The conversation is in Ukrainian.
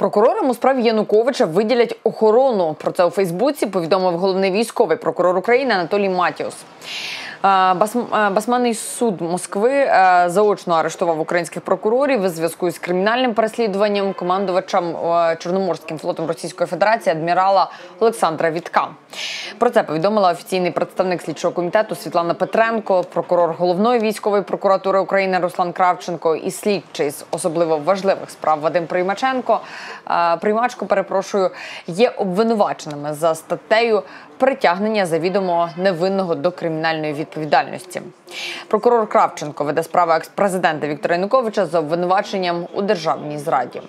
Прокурорам у справі Януковича виділять охорону. Про це у Фейсбуці повідомив головний військовий прокурор України Анатолій Матіус. Е, е, Басманний суд Москви е, заочно арештував українських прокурорів у зв'язку з кримінальним переслідуванням командувачем е, Чорноморським флотом Російської Федерації адмірала Олександра Вітка. Про це повідомила офіційний представник слідчого комітету Світлана Петренко, прокурор головної військової прокуратури України Руслан Кравченко і слідчий з особливо важливих справ Вадим Приймаченко. Приймачко, перепрошую, є обвинуваченими за статтею притягнення завідомо невинного до кримінальної відповідальності. Прокурор Кравченко веде справу екс-президента Віктора Януковича за обвинуваченням у державній зраді.